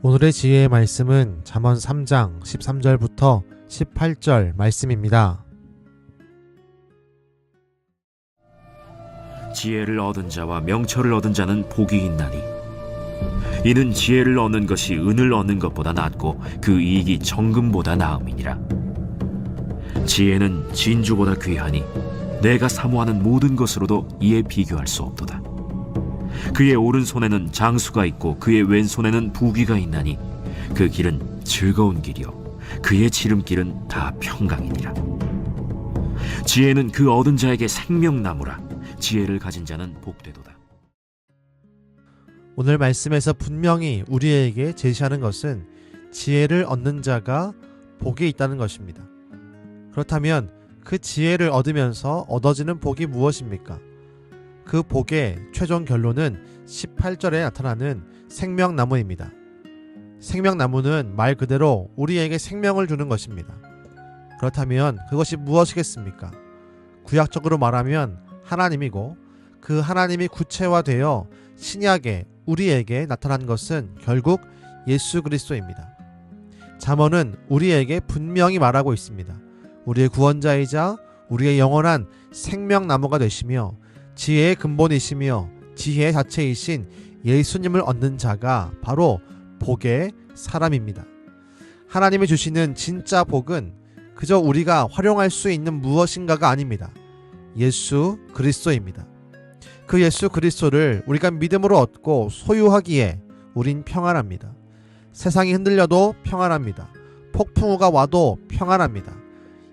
오늘의 지혜의 말씀은 잠언 3장 13절부터 18절 말씀입니다. 지혜를 얻은 자와 명철을 얻은 자는 복이 있나니. 이는 지혜를 얻는 것이 은을 얻는 것보다 낫고 그 이익이 정금보다 나음이니라. 지혜는 진주보다 귀하니 내가 사모하는 모든 것으로도 이에 비교할 수 없도다 그의 오른손에는 장수가 있고 그의 왼손에는 부귀가 있나니 그 길은 즐거운 길이요 그의 지름길은 다 평강이니라 지혜는 그 얻은 자에게 생명나무라 지혜를 가진 자는 복되도다. 오늘 말씀에서 분명히 우리에게 제시하는 것은 지혜를 얻는 자가 복이 있다는 것입니다. 그렇다면 그 지혜를 얻으면서 얻어지는 복이 무엇입니까? 그 복의 최종 결론은 18절에 나타나는 생명나무입니다. 생명나무는 말 그대로 우리에게 생명을 주는 것입니다. 그렇다면 그것이 무엇이겠습니까? 구약적으로 말하면 하나님이고 그 하나님이 구체화되어 신약에 우리에게 나타난 것은 결국 예수 그리스도입니다. 잠언은 우리에게 분명히 말하고 있습니다. 우리의 구원자이자 우리의 영원한 생명나무가 되시며 지혜의 근본이시며 지혜 자체이신 예수님을 얻는 자가 바로 복의 사람입니다. 하나님이 주시는 진짜 복은 그저 우리가 활용할 수 있는 무엇인가가 아닙니다. 예수 그리스도입니다. 그 예수 그리스도를 우리가 믿음으로 얻고 소유하기에 우린 평안합니다. 세상이 흔들려도 평안합니다. 폭풍우가 와도 평안합니다.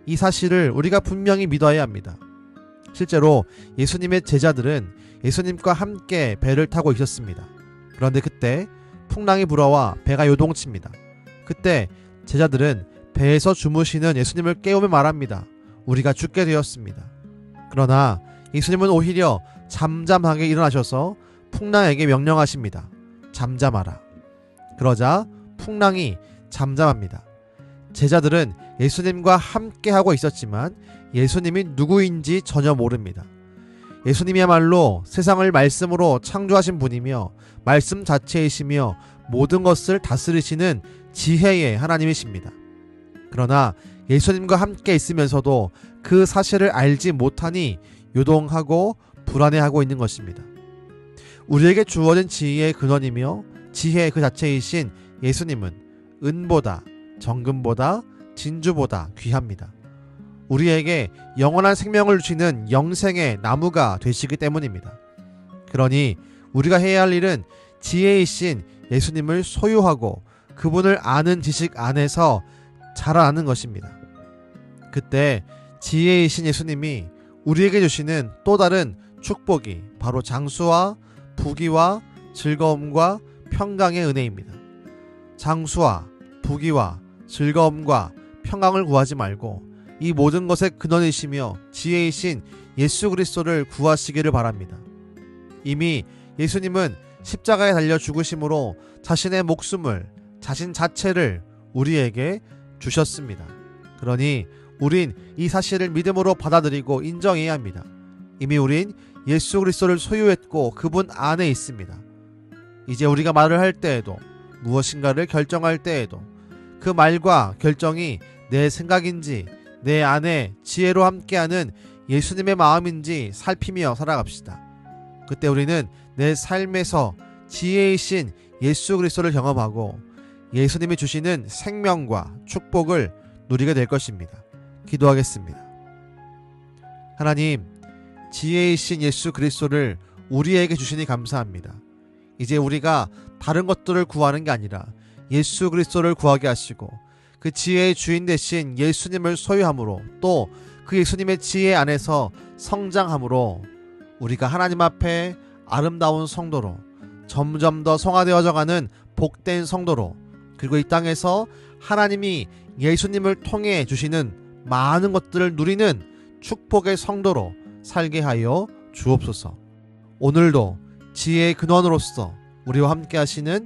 이 사실을 우리가 분명히 믿어야 합니다. 실제로 예수님의 제자들은 예수님과 함께 배를 타고 있었습니다. 그런데 그때 풍랑이 불어와 배가 요동칩니다. 그때 제자들은 배에서 주무시는 예수님을 깨우며 말합니다. 우리가 죽게 되었습니다. 그러나 예수님은 오히려 잠잠하게 일어나셔서 풍랑에게 명령하십니다. 잠잠하라. 그러자 풍랑이 잠잠합니다. 제자들은 예수님과 함께 하고 있었지만 예수님이 누구인지 전혀 모릅니다. 예수님이야말로 세상을 말씀으로 창조하신 분이며 말씀 자체이시며 모든 것을 다스리시는 지혜의 하나님이십니다. 그러나 예수님과 함께 있으면서도 그 사실을 알지 못하니 요동하고 불안해하고 있는 것입니다. 우리에게 주어진 지혜의 근원이며 지혜 그 자체이신 예수님은 은보다 정금보다 진주보다 귀합니다. 우리에게 영원한 생명을 주시는 영생의 나무가 되시기 때문입니다. 그러니 우리가 해야 할 일은 지혜이신 예수님을 소유하고 그분을 아는 지식 안에서 자라나는 것입니다. 그때 지혜이신 예수님이 우리에게 주시는 또 다른 축복이 바로 장수와 부귀와 즐거움과 평강의 은혜입니다. 장수와 부귀와 즐거움과 평강을 구하지 말고 이 모든 것의 근원이시며 지혜이신 예수 그리스도를 구하시기를 바랍니다. 이미 예수님은 십자가에 달려 죽으심으로 자신의 목숨을 자신 자체를 우리에게 주셨습니다. 그러니 우린 이 사실을 믿음으로 받아들이고 인정해야 합니다. 이미 우린 예수 그리스도를 소유했고 그분 안에 있습니다. 이제 우리가 말을 할 때에도 무엇인가를 결정할 때에도 그 말과 결정이 내 생각인지 내 안에 지혜로 함께하는 예수님의 마음인지 살피며 살아갑시다. 그때 우리는 내 삶에서 지혜이신 예수 그리스도를 경험하고 예수님이 주시는 생명과 축복을 누리게 될 것입니다. 기도하겠습니다. 하나님, 지혜이신 예수 그리스도를 우리에게 주시니 감사합니다. 이제 우리가 다른 것들을 구하는 게 아니라 예수 그리스도를 구하게 하시고 그 지혜의 주인 되신 예수님을 소유함으로 또 그 예수님의 지혜 안에서 성장함으로 우리가 하나님 앞에 아름다운 성도로 점점 더 성화되어져 가는 복된 성도로 그리고 이 땅에서 하나님이 예수님을 통해 주시는 많은 것들을 누리는 축복의 성도로 살게 하여 주옵소서. 오늘도 지혜의 근원으로서 우리와 함께 하시는